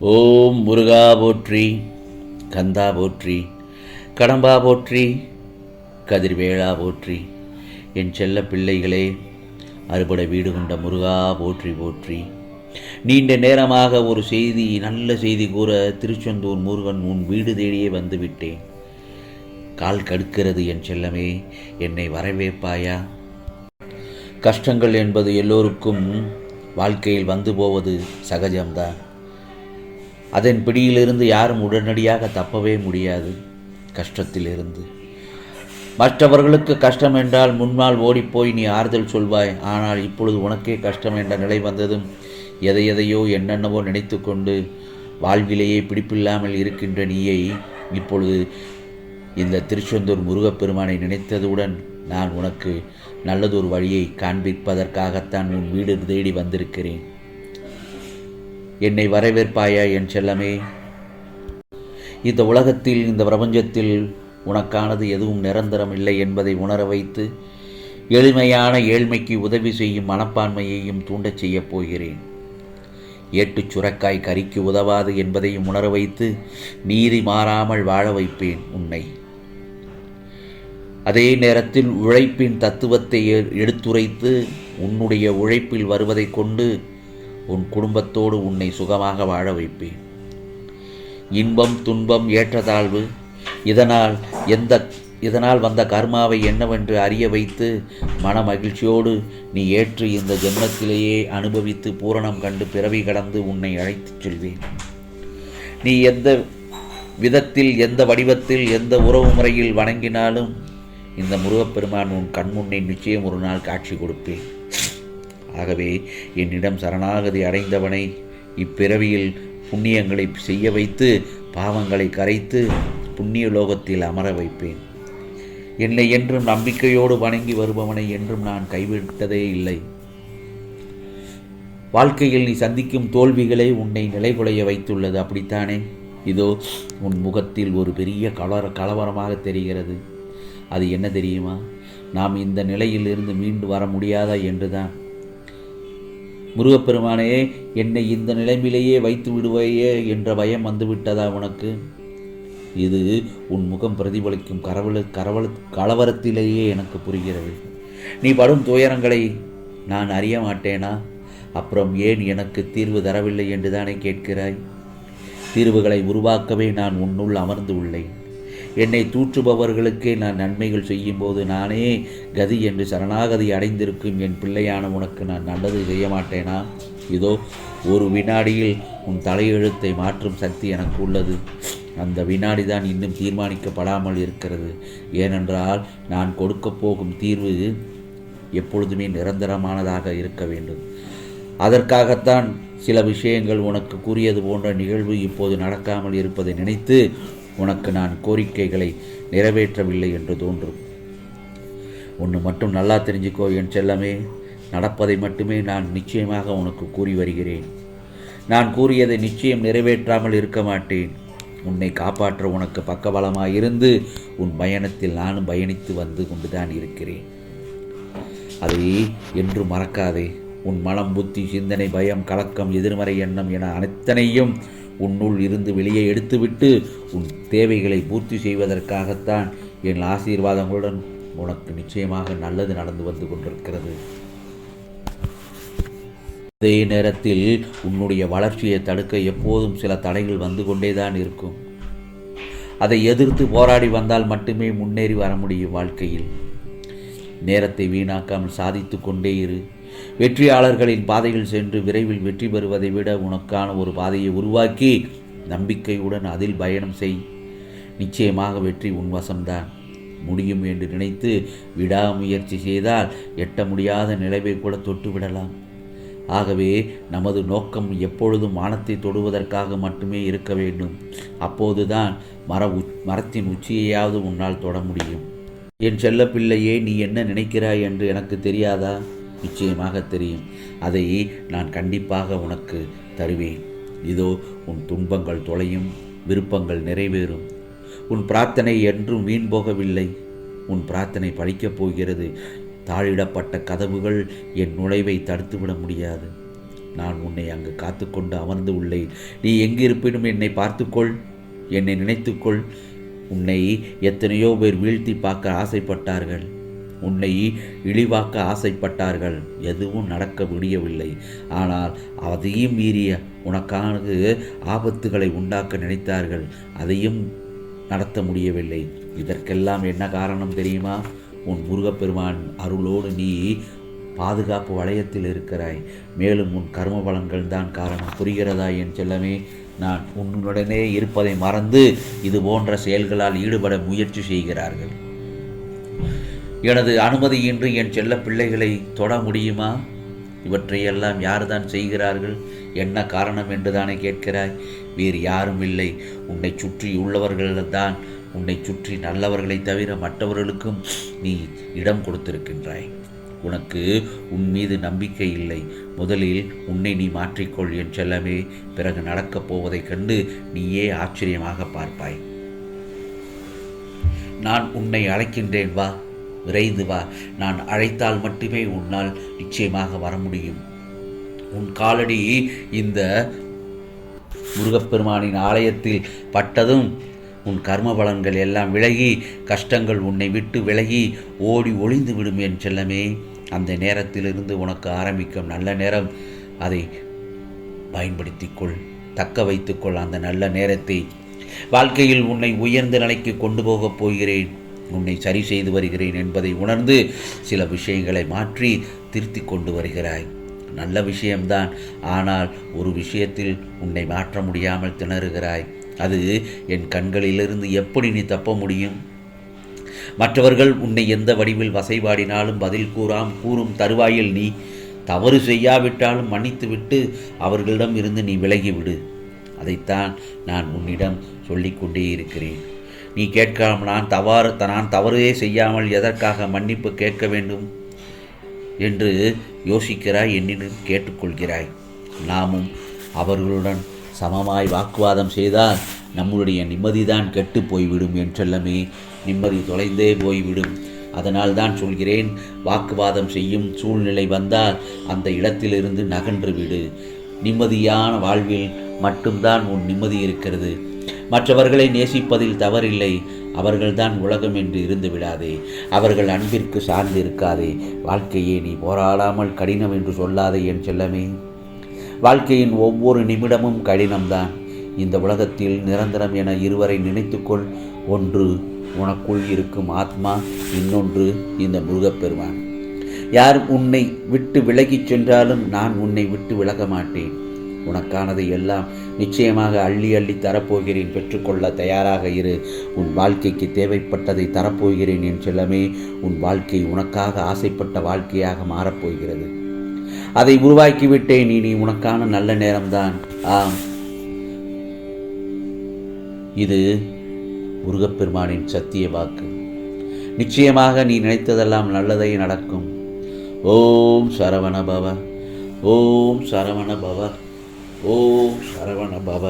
ஓம் முருகா போற்றி கந்தா போற்றி கடம்பா போற்றி கதிர்வேளா போற்றி. என் செல்ல பிள்ளைகளே அறுபடை வீடு கொண்ட முருகா போற்றி போற்றி. நீண்ட நேரமாக ஒரு செய்தி நல்ல செய்தி கூற திருச்செந்தூர் முருகன் உன் வீடு தேடியே வந்துவிட்டேன் கால் கடுக்கிறது என் செல்லமே என்னை வரவேற்பாயா? கஷ்டங்கள் என்பது எல்லோருக்கும் வாழ்க்கையில் வந்து போவது சகஜம்தான். அதன் பிடியிலிருந்து யாரும் உடனடியாக தப்பவே முடியாது. கஷ்டத்திலிருந்து. மற்றவர்களுக்கு கஷ்டம் என்றால் முன்னால் ஓடிப்போய் நீ ஆறுதல் சொல்வாய். ஆனால் இப்பொழுது உனக்கே கஷ்டம் என்ற நிலை வந்ததும் எதை எதையோ என்னென்னவோ நினைத்து கொண்டு வாழ்விலேயே பிடிப்பில்லாமல் இருக்கின்ற நீயை இப்பொழுது இந்த திருச்செந்தூர் முருகப்பெருமானை நினைத்ததுடன் நான் உனக்கு நல்லதொரு வழியை காண்பிப்பதற்காகத்தான் உன் வீடு தேடி வந்திருக்கிறேன். என்னை வரவேற்பாயா என் செல்லமே? இந்த உலகத்தில் இந்த பிரபஞ்சத்தில் உனக்கானது எதுவும் நிரந்தரம் இல்லை என்பதை உணர வைத்து எளிமையான ஏழ்மைக்கு உதவி செய்யும் மனப்பான்மையையும் தூண்டச் செய்யப் போகிறேன். ஏட்டுச் சுரக்காய் கறிக்கு உதவாது என்பதையும் உணர வைத்து நீதி மாறாமல் வாழ வைப்பேன் உன்னை. அதே நேரத்தில் உழைப்பின் தத்துவத்தை எடுத்துரைத்து உன்னுடைய உழைப்பில் வருவதைக் கொண்டு உன் குடும்பத்தோடு உன்னை சுகமாக வாழ வைப்பேன். இன்பம் துன்பம் ஏற்றதாழ்வு இதனால் எந்த இதனால் வந்த கர்மாவை என்னவென்று அறிய வைத்து மன மகிழ்ச்சியோடு நீ ஏற்று இந்த ஜென்மத்திலேயே அனுபவித்து பூரணம் கண்டு பிறவி கடந்து உன்னை அழைத்துச் செல்வேன். நீ எந்த விதத்தில் எந்த வடிவத்தில் எந்த உறவு முறையில் வணங்கினாலும் இந்த முருகப்பெருமான் உன் கண்முன்னே நிச்சயம் ஒரு நாள் காட்சி கொடுப்பேன். ஆகவே என்னிடம் சரணாகதி அடைந்தவனை இப்பிறவியில் புண்ணியங்களை செய்ய வைத்து பாவங்களை கரைத்து புண்ணிய லோகத்தில் அமர வைப்பேன். என்னை என்றும் நம்பிக்கையோடு வணங்கி வருபவனை என்றும் நான் கைவிட்டதே இல்லை. வாழ்க்கையில் நீ சந்திக்கும் தோல்விகளே உன்னை நிலைகுலைய வைத்துள்ளது அப்படித்தானே? இதோ உன் முகத்தில் ஒரு பெரிய கலவர கலவரமாக தெரிகிறது. அது என்ன தெரியுமா? நாம் இந்த நிலையிலிருந்து மீண்டு வர முடியாதா என்றுதான். முருகப்பெருமானே என்னை இந்த நிலைமையிலேயே வைத்து விடுவையே என்ற பயம் வந்துவிட்டதா உனக்கு? இது உன் முகம் பிரதிபலிக்கும் கரவல கரவல கலவரத்திலேயே எனக்கு புரிகிறது. நீ படும் துயரங்களை நான் அறிய மாட்டேனா? அப்புறம் ஏன் எனக்கு தீர்வு தரவில்லை என்றுதானே கேட்கிறாய்? தீர்வுகளை உருவாக்கவே நான் உன்னுள் அமர்ந்து உள்ளேன். என்னை தூற்றுபவர்களுக்கே நான் நன்மைகள் செய்யும்போது நானே கதி என்று சரணாகதி அடைந்திருக்கும் என் பிள்ளையான உனக்கு நான் நல்லது செய்ய மாட்டேனா? இதோ ஒரு வினாடியில் உன் தலையெழுத்தை மாற்றும் சக்தி எனக்கு உள்ளது. அந்த வினாடி தான் இன்னும் தீர்மானிக்கப்படாமல் இருக்கிறது. ஏனென்றால் நான் கொடுக்கப் போகும் தீர்வு எப்பொழுதுமே நிரந்தரமானதாக இருக்க வேண்டும். அதற்காகத்தான் சில விஷயங்கள் உனக்கு கூறியது போன்ற நிகழ்வு இப்போது நடக்காமல் இருப்பதை நினைத்து உனக்கு நான் கோரிக்கைகளை நிறைவேற்றவில்லை என்று தோன்றும். ஒன்று மட்டும் நல்லா தெரிஞ்சுக்கோ என் செல்லமே. நடப்பதை மட்டுமே நான் நிச்சயமாக உனக்கு கூறி வருகிறேன். நான் கூறியதை நிச்சயம் நிறைவேற்றாமல் இருக்க மாட்டேன். உன்னை காப்பாற்ற உனக்கு பக்கபலமாக இருந்து உன் பயணத்தில் நானும் பயணித்து வந்து கொண்டுதான் இருக்கிறேன். அதை என்று மறக்காதே. உன் மனம் புத்தி சிந்தனை பயம் கலக்கம் எதிர்மறை எண்ணம் என அனைத்தனையும் உன்னுள் இருந்து வெளியே எடுத்துவிட்டு உன் தேவைகளை பூர்த்தி செய்வதற்காகத்தான் என் ஆசீர்வாதங்களுடன் உனக்கு நிச்சயமாக நல்லது நடந்து வந்து கொண்டிருக்கிறது. அதே நேரத்தில் உன்னுடைய வளர்ச்சியை தடுக்க எப்போதும் சில தடைகள் வந்து கொண்டேதான் இருக்கும். அதை எதிர்த்து போராடி வந்தால் மட்டுமே முன்னேறி வர முடியும் வாழ்க்கையில். நேரத்தை வீணாக்காமல் சாதித்து கொண்டே இரு. வெற்றியாளர்களின் பாதையில் சென்று விரைவில் வெற்றி பெறுவதை விட உனக்கான ஒரு பாதையை உருவாக்கி நம்பிக்கையுடன் அதில் பயணம் செய். நிச்சயமாக வெற்றி உன் வசம்தான். முடியும் என்று நினைத்து விடாமுயற்சி செய்தால் எட்ட முடியாத நிலைவை கூட தொட்டுவிடலாம். ஆகவே நமது நோக்கம் எப்பொழுதும் வானத்தை தொடுவதற்காக மட்டுமே இருக்க வேண்டும். அப்போதுதான் மர உ மரத்தின் உச்சியையாவது உன்னால் தொட முடியும். என் செல்ல பிள்ளையே நீ என்ன நினைக்கிறாய் என்று எனக்கு தெரியாதா? நிச்சயமாக தெரியும். அதை நான் கண்டிப்பாக உனக்கு தருவேன். இதோ உன் துன்பங்கள் தொலையும் விருப்பங்கள் நிறைவேறும். உன் பிரார்த்தனை என்றும் வீண் போகவில்லை. உன் பிரார்த்தனை பழிக்கப் போகிறது. தாழிடப்பட்ட கதவுகள் என் நுழைவை தடுத்துவிட முடியாது. நான் உன்னை அங்கு காத்துக்கொண்டு அமர்ந்து உள்ளேன். நீ எங்கிருப்பினும் என்னை பார்த்துக்கொள். என்னை நினைத்துக்கொள். உன்னை எத்தனையோ பேர் வீழ்த்தி பார்க்க ஆசைப்பட்டார்கள். உன்னை இழிவாக்க ஆசைப்பட்டார்கள். எதுவும் நடக்க முடியவில்லை. ஆனால் அதையும் மீறிய உனக்கானது ஆபத்துகளை உண்டாக்க நினைத்தார்கள். அதையும் நடத்த முடியவில்லை. இதற்கெல்லாம் என்ன காரணம் தெரியுமா? உன் முருகப்பெருமான் அருளோடு நீ பாதுகாப்பு வளையத்தில் இருக்கிறாய். மேலும் உன் கர்ம பலன்கள் தான் காரணம். புரிகிறதா என் செல்லமே? நான் உன்னுடனே இருப்பதை மறந்து இது போன்ற செயல்களால் ஈடுபட முயற்சி செய்கிறார்கள். எனது அனுமதியின்றி என் செல்ல பிள்ளைகளை தொட முடியுமா? இவற்றையெல்லாம் யார்தான் செய்கிறார்கள்? என்ன காரணம் என்று தானே கேட்கிறாய்? வேறு யாரும் இல்லை. உன்னை சுற்றி உள்ளவர்கள்தான் உன்னை சுற்றி நல்லவர்களை தவிர மற்றவர்களுக்கும் நீ இடம் கொடுத்திருக்கின்றாய். உனக்கு உன் மீது நம்பிக்கை இல்லை. முதலில் உன்னை நீ மாற்றிக்கொள் என் செல்லமே. பிறகு நடக்கப் போவதைக் கண்டு நீயே ஆச்சரியமாக பார்ப்பாய். நான் உன்னை அழைக்கின்றேன் வா. விரைந்து வா. நான் அழைத்தால் மட்டுமே உன்னால் நிச்சயமாக வர முடியும். உன் காலடி இந்த முருகப்பெருமானின் ஆலயத்தில் பட்டதும் உன் கர்ம பலன்கள் எல்லாம் விலகி கஷ்டங்கள் உன்னை விட்டு விலகி ஓடி ஒளிந்து விடும் என் செல்லமே. அந்த நேரத்திலிருந்து உனக்கு ஆரம்பிக்கும் நல்ல நேரம். அதை பயன்படுத்திக்கொள் தக்க வைத்துக்கொள் அந்த நல்ல நேரத்தை. வாழ்க்கையில் உன்னை உயர்ந்த நிலைக்கு கொண்டு போகப் போகிறேன். உன்னை சரி செய்து வருகிறேன் என்பதை உணர்ந்து சில விஷயங்களை மாற்றி திருத்தி கொண்டு வருகிறாய். நல்ல விஷயம்தான். ஆனால் ஒரு விஷயத்தில் உன்னை மாற்ற முடியாமல் திணறுகிறாய். அது என் கண்களிலிருந்து எப்படி நீ தப்ப முடியும்? மற்றவர்கள் உன்னை எந்த வடிவில் வசைபாடினாலும் பதில் கூறாம் கூறும் தருவாயில் நீ தவறு செய்யாவிட்டாலும் மன்னித்துவிட்டு அவர்களிடம் இருந்து நீ விலகிவிடு. அதைத்தான் நான் உன்னிடம் சொல்லிக்கொண்டே இருக்கிறேன். நீ கேட்காமல் நான் தவறு நான் தவறே செய்யாமல் எதற்காக மன்னிப்பு கேட்க வேண்டும்? என்று யோசிக்கிறாய் என்னிடம் கேட்டுக்கொள்கிறாய். நாமும் அவர்களுடன் சமமாய் வாக்குவாதம் செய்தால் நம்முடைய நிம்மதிதான் கெட்டு போய்விடும் என்றெல்லாமே நிம்மதி தொலைந்தே போய்விடும். அதனால் தான் சொல்கிறேன் வாக்குவாதம் செய்யும் சூழ்நிலை வந்தால் அந்த இடத்திலிருந்து நகன்று விடு. நிம்மதியான வாழ்வில் மட்டும்தான் உன் நிம்மதி இருக்கிறது. மற்றவர்களை நேசிப்பதில் தவறில்லை. அவர்கள்தான் உலகம் என்று இருந்து விடாதே. அவர்கள் அன்பிற்கு சார்ந்து இருக்காதே. வாழ்க்கையே நீ போராடாமல் கடினம் என்று சொல்லாதே என் செல்லமே. வாழ்க்கையின் ஒவ்வொரு நிமிடமும் கடினம்தான். இந்த உலகத்தில் நிரந்தரம் என இருவரை நினைத்துக்கொள். ஒன்று உனக்குள் இருக்கும் ஆத்மா இன்னொன்று இந்த முருகப்பெருமான். யார் உன்னை விட்டு விலகிச் சென்றாலும் நான் உன்னை விட்டு விலக மாட்டேன். உனக்கானதை எல்லாம் நிச்சயமாக அள்ளி அள்ளி தரப்போகிறேன். பெற்றுக்கொள்ள தயாராக இரு. உன் வாழ்க்கைக்கு தேவைப்பட்டதை தரப்போகிறேன் என் செல்லமே. உன் வாழ்க்கை உனக்காக ஆசைப்பட்ட வாழ்க்கையாக மாறப்போகிறது. அதை உருவாக்கிவிட்டேன். இனி உனக்கான நல்ல நேரம்தான். ஆம். இது முருகப்பெருமானின் சத்திய வாக்கு. நிச்சயமாக நீ நினைத்ததெல்லாம் நல்லதை நடக்கும். ஓம் சரவண பவ. ஓம் சரவண பவ. ஓம் சரவண பவ